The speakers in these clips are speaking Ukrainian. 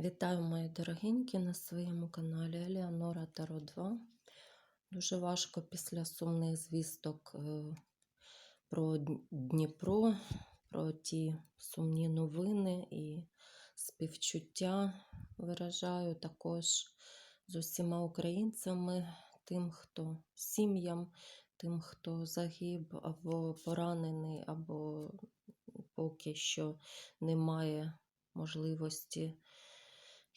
Вітаю, мої дорогенькі, на своєму каналі Еліанора Таро 2. Дуже важко після сумних звісток е, про Дніпро, про ті сумні новини і співчуття виражаю також з усіма українцями, тим, хто сім'ям, тим, хто загиб або поранений, або поки що немає можливості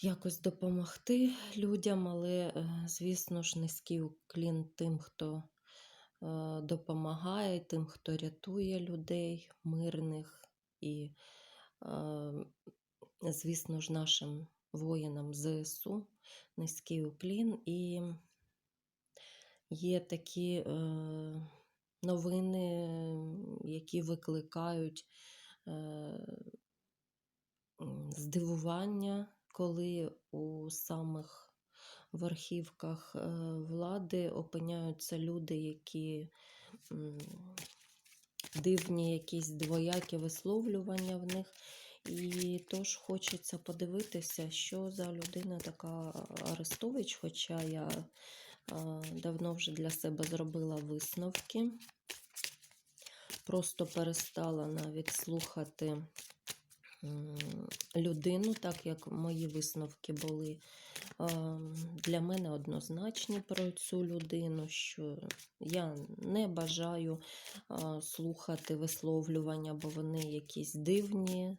якось допомогти людям, але, е, звісно ж, низький уклін тим, хто е, допомагає, тим, хто рятує людей мирних і, е, звісно ж, нашим воїнам ЗСУ низький уклін. І є такі новини, які викликають здивування, коли у самих верхівках е, влади опиняються люди, які дивні, якісь двоякі висловлювання в них. І тож хочеться подивитися, що за людина така Арестович, хоча я е, давно вже для себе зробила висновки. Просто перестала навіть слухати людину, так як мої висновки були для мене однозначні про цю людину, що я не бажаю слухати висловлювання, бо вони якісь дивні.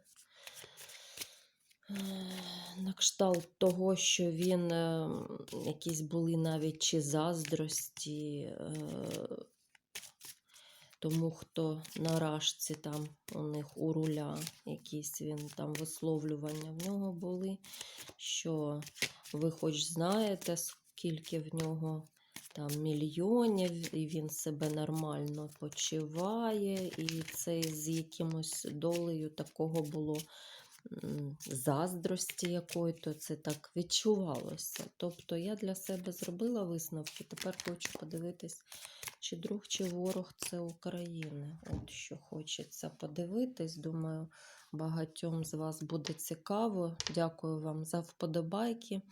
Е, На кшталт того, що він е, якісь були навіть чи заздрості, е, тому хто на рашці там у них у руля якісь він там висловлювання в нього були, що ви хоч знаєте, скільки в нього там мільйонів, і він себе нормально почуває, і це з якимось долею такого було заздрості якої, то це так відчувалося. Тобто я для себе зробила висновки, тепер хочу подивитись, чи друг, чи ворог це України. От що хочеться подивитись. Думаю, багатьом з вас буде цікаво. Дякую вам за вподобайки.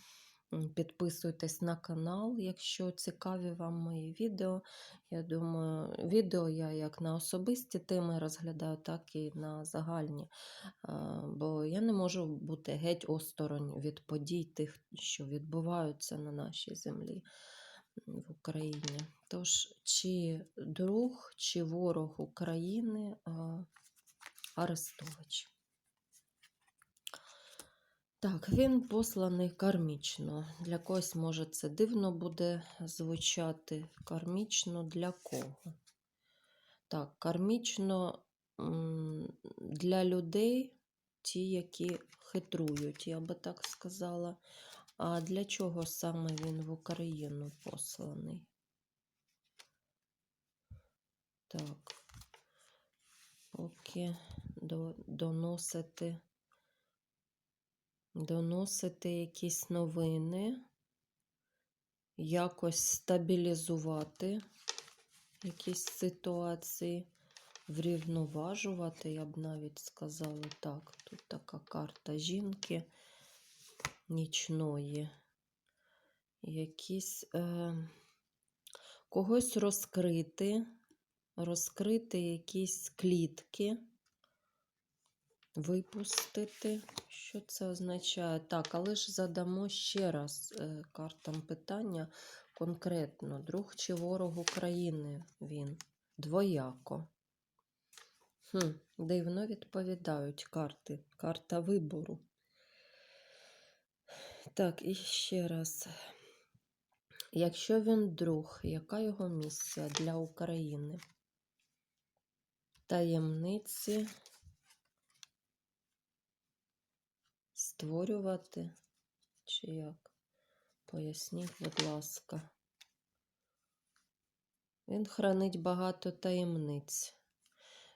Підписуйтесь на канал, якщо цікаві вам мої відео. Я думаю, відео я як на особисті теми розглядаю, так і на загальні. Бо я не можу бути геть осторонь від подій тих, що відбуваються на нашій землі в Україні. Тож, чи друг, чи ворог України Арестович. Так, він посланий кармічно. Для когось може це дивно буде звучати. Кармічно для кого? Так, кармічно для людей, ті, які хитрують, я би так сказала. А для чого саме він в Україну посланий? Так, поки доносити, доносити якісь новини, якось стабілізувати якісь ситуації, врівноважувати, я б навіть сказала так. Тут така карта жінки нічної. Якісь е, когось розкрити, розкрити якісь клітки, випустити. Що це означає? Так, але ж задамо ще раз е, картам питання конкретно. Друг чи ворог України він двояко. Хм, дивно відповідають карти. Карта вибору. Так, і ще раз. Якщо він друг, яка його місія для України? Таємниці створювати? Чи як? Поясніть, будь ласка. Він хранить багато таємниць.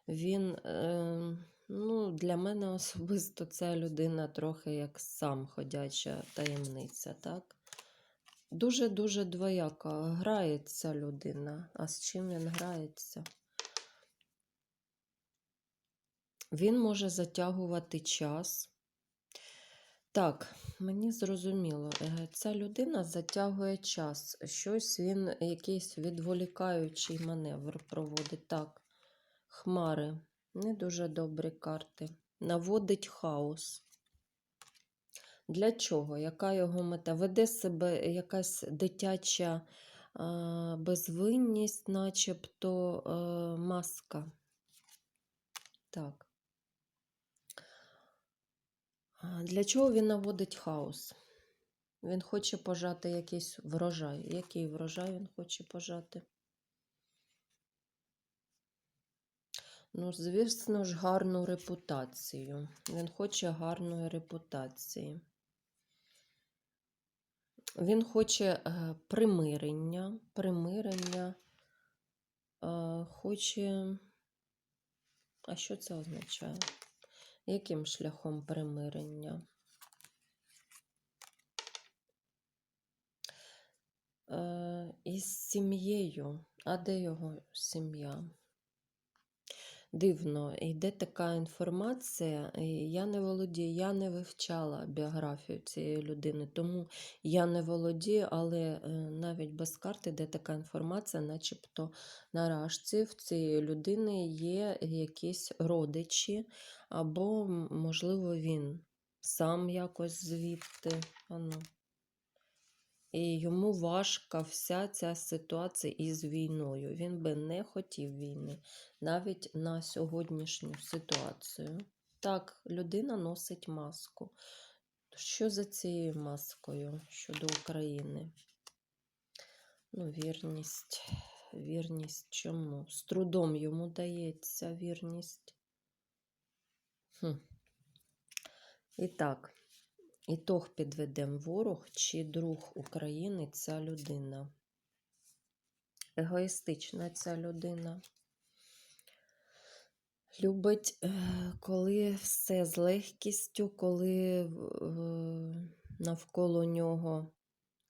Він, е, ну, для мене особисто ця людина трохи як сам ходяча таємниця, так? Дуже-дуже двояко грається людина. А з чим він грається? Він може затягувати час. Так, мені зрозуміло, е, ця людина затягує час. Щось він, якийсь відволікаючий маневр проводить. Так, хмари. Не дуже добрі карти. Наводить хаос. Для чого? Яка його мета? Веде себе якась дитяча безвинність, начебто а, маска. Так. А, Для чого він наводить хаос? Він хоче пожати якийсь врожай. Який врожай він хоче пожати? Ну, звісно ж, гарну репутацію. Він хоче гарної репутації. Він хоче е, примирення, примирення, е, хоче. А що це означає? Яким шляхом примирення? Е, із сім'єю. А де його сім'я? Дивно, йде така інформація, і я не володію, я не вивчала біографію цієї людини, тому я не володію, але е, навіть без карти йде така інформація, начебто на рашці в цієї людини є якісь родичі, або, можливо, він сам якось звідти. Ану. І йому важка вся ця ситуація із війною. Він би не хотів війни, навіть на сьогоднішню ситуацію. Так, людина носить маску. Що за цією маскою щодо України? Ну, вірність. Вірність чому? З трудом йому дається вірність. Хм. І так. Ітог підведемо ворог чи друг України ця людина. Егоїстична ця людина. Любить, е, коли все з легкістю, коли е, навколо нього,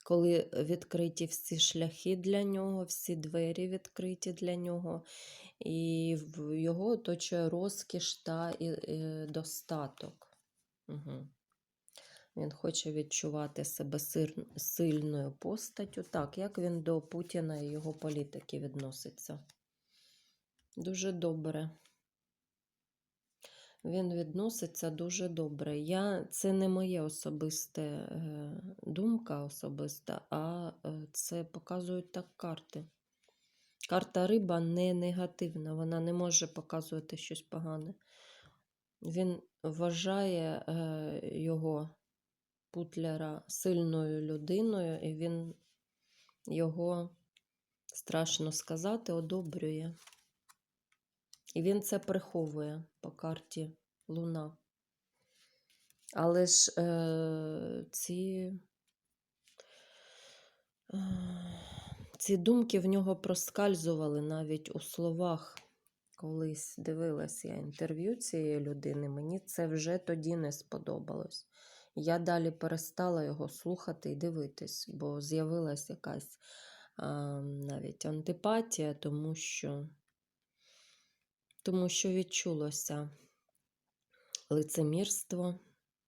коли відкриті всі шляхи для нього, всі двері відкриті для нього, і його оточує розкіш та достаток. Угу. Він хоче відчувати себе сильною постаттю. Так, як він до Путіна і його політики відноситься? Дуже добре. Він відноситься дуже добре. Я, це не моє особисте е, думка особиста, а е, це показують так карти. Карта риба не негативна, вона не може показувати щось погане. Він вважає е, його Путляра сильною людиною, і він його, страшно сказати, одобрює. І він це приховує по карті Луна. Але ж е, ці, е, ці думки в нього проскальзували навіть у словах. Колись дивилась я інтерв'ю цієї людини, мені це вже тоді не сподобалось. Я далі перестала його слухати і дивитись, бо з'явилась якась а, навіть антипатія, тому що, тому що відчулося лицемірство.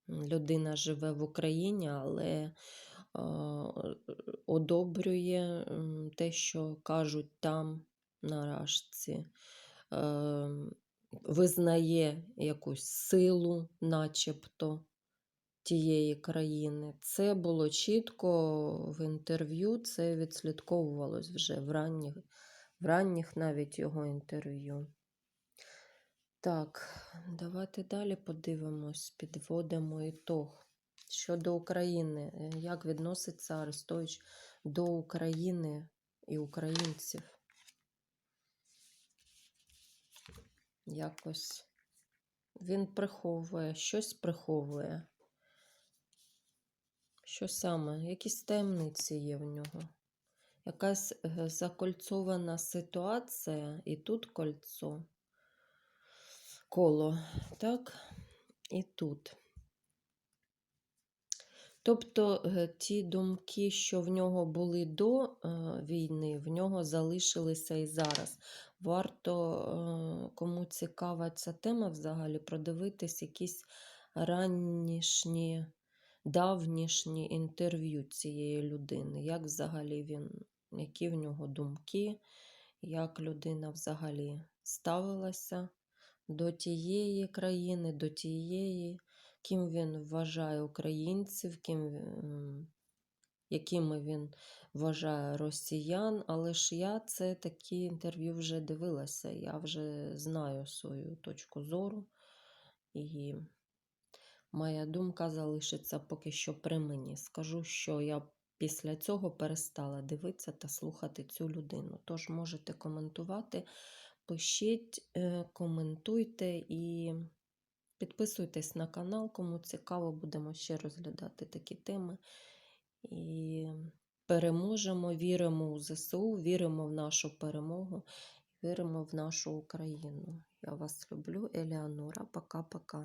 Людина живе в Україні, але а, одобрює те, що кажуть там на рашці. Е, визнає якусь силу, начебто тієї країни. Це було чітко в інтерв'ю, це відслідковувалось вже в ранніх, в ранніх навіть його інтерв'ю. Так, давайте далі подивимось, підводимо ітог. Щодо України, е, як відноситься Арестович до України і українців? Якось він приховує, щось приховує. Що саме? Якісь таємниці є в нього. Якась е, закольцована ситуація, і тут кольцо, коло, так? І тут. Тобто е, ті думки, що в нього були до е, війни, в нього залишилися і зараз. Варто, кому цікава ця тема взагалі, продивитись якісь ранішні давнішні інтерв'ю цієї людини, як взагалі він, які в нього думки, як людина взагалі ставилася до тієї країни, до тієї, ким він вважає українців, ким, якими він вважає росіян. Але ж я це такі інтерв'ю вже дивилася. Я вже знаю свою точку зору. І моя думка залишиться поки що при мені. Скажу, що я після цього перестала дивитися та слухати цю людину. Тож можете коментувати, пишіть, е, коментуйте і підписуйтесь на канал, кому цікаво, будемо ще розглядати такі теми. І переможемо, віримо у ЗСУ, віримо в нашу перемогу, віримо в нашу Україну. Я вас люблю, Елеонора. Пока-пока.